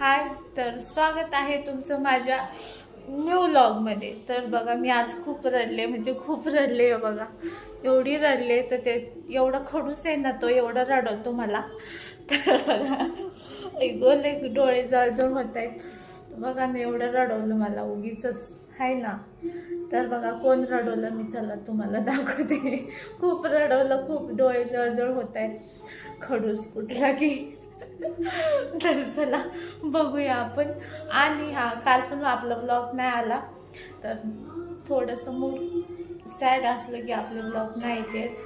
हाय तर स्वागत आहे तुमचं माझ्या न्यू लॉगमध्ये तर बघा मी आज खूप रडले म्हणजे खूप रडले हो बघा. एवढी रडले तर ते एवढं खडूस आहे ना तो एवढं रडवतो मला. तर बघा एक डोळे जळजळ होत आहेत बघा ना एवढं रडवलं मला उगीच. आहे ना. तर बघा कोण रडवलं मी चला तुम्हाला दाखवते. खूप रडवलं खूप डोळे जळजळ होत आहेत खडूस कुठला की तर चला बघूया आपण. आणि हा काल पण आपला ब्लॉग नाही आला. तर थोडंसं मूड सॅड असलं की आपले ब्लॉग नाही येते.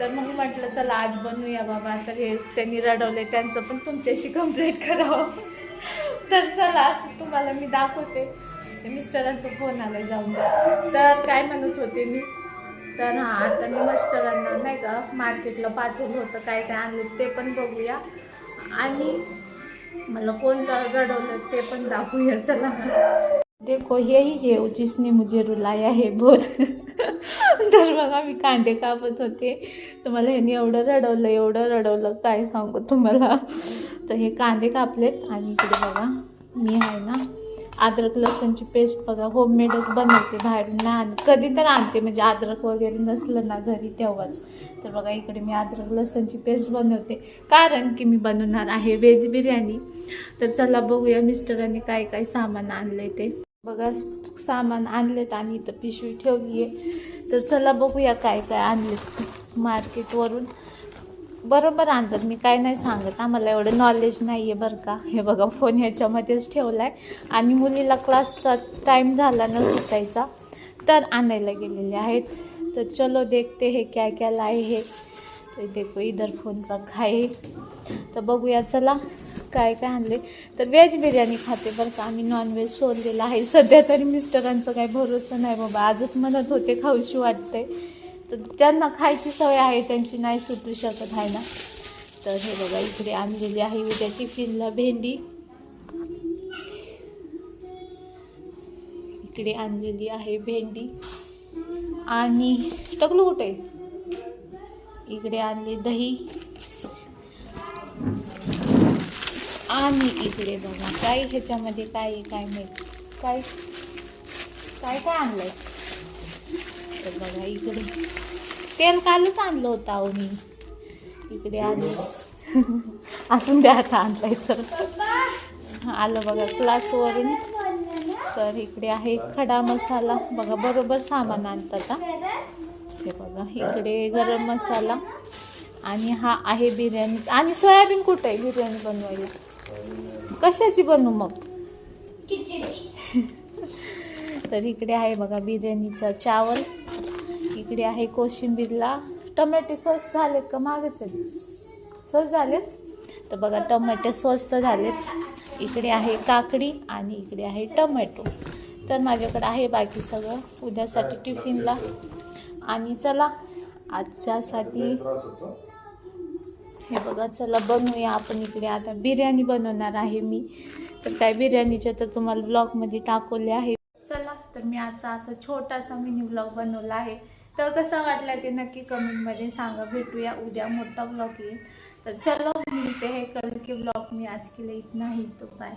तर मग म्हटलं चला आज बनवूया बाबा. तर हे त्यांनी रडवले त्यांचं पण तुमच्याशी कंप्लेंट करावं. तर चला असं तुम्हाला मी दाखवते. मिस्टरांचं मिस्टरांचा फोन आला जाऊन. तर काय म्हणत होते मी? तर हां आता मी मिस्टरांना नाही का मार्केटला पाठवलं होतं काय काय आणलं ते पण बघूया. आणि मला कोण रडवलं ते पण दाखवूया चला. देखो हेही है जिसने मुझे रुलाया हे बोध. तर बघा मी कांदे कापत होते. तुम्हाला मला ह्याने एवढं रडवलं एवढं रडवलं काय सांगू तुम्हाला? तर हे कांदे कापलेत आणि इकडे बघा मी आहे ना अद्रक लसणची पेस्ट बघा होममेडच बनवते बाहेरून नाही आण कधी तर आणते म्हणजे अद्रक वगैरे नसलं ना घरी तेव्हाच. तर बघा इकडे मी अद्रक लसणची पेस्ट बनवते. कारण की मी बनवणार आहे व्हेज बिर्याणी. तर चला बघूया मिस्टरांनी काय काय सामान आणलं ते. बघा सामान आणलेत आणि इथं पिशवी ठेवली आहे तर चला बघूया काय काय आणलेत मार्केटवरून बरोबर आणतात मी काय नाही सांगत. आम्हाला एवढं नॉलेज नाही आहे बरं का. हे बघा फोन ह्याच्यामध्येच ठेवला आहे आणि मुलीला क्लासचा टाईम झाला न सुटायचा तर आणायला गेलेले आहेत. तर चलो देखते हे क्या क्या लाए हे. तो देखो इधर फोन रखा है तर बघूया चला काय काय आणले. तर व्हेज बिर्याणी खाते बरं का. आम्ही नॉनव्हेज सोडलेलं आहे. सध्या तरी मिस्टरांचं काही भरोसा नाही बाबा. आजच म्हणत होते खाऊशी वाटते तर त्यांना खायची सवय आहे त्यांची नाही सुटू शकत आहे ना? तर हे बघा इकडे आणलेली आहे उद्या टिफिनला भेंडी. इकडे आणलेली आहे भेंडी. आणि टकलू कुठे? इकडे आणले दही. आणि इकडे बघा काय ह्याच्यामध्ये काय आहे काय माहिती काय? काय काय आणलंय? बघा इकडे. तेल कालच आणलं होतं अहो मी. इकडे आणलं असून द्या आता आणलंय तर. आलं बघा क्लासवरून तर इकडे आहे खडा मसाला. बघा बरोबर सामान आणतात हा. हे बघा इकडे गरम मसाला. आणि हा आहे बिर्याणी. आणि सोयाबीन कुठं आहे? बिर्याणी बनवायला. कशाची बनवू मग? तर इकडे आहे बघा बिर्याणीचा चावल. इकडे आहे कोशिंबीरला. टमॅटे स्वस्त झालेत का मागेच आहेत? स्वस्त झालेत? तर बघा टमॅटे स्वस्त झालेत. इकडे आहे काकडी आणि इकडे आहे टमॅटो. तर माझ्याकडे आहे बाकी सगळं. उद्यासाठी टिफिनला. आणि चला आजच्यासाठी हे बघा चला बनवूया आपण इकडे. आता बिर्याणी बनवणार आहे मी. तर त्या बिर्याणीच्या तर तुम्हाला ब्लॉगमध्ये टाकवले आहे. चला तर मी आजचा असा छोटासा मिनी ब्लॉग बनवला आहे. तर कसं वाटलं ते नक्की कमेंटमध्ये सांगा. भेटूया उद्या मोठा ब्लॉग येईल. तर चलो मिळते हे कल के ब्लॉग मी आज केले इतना ही तो. बाय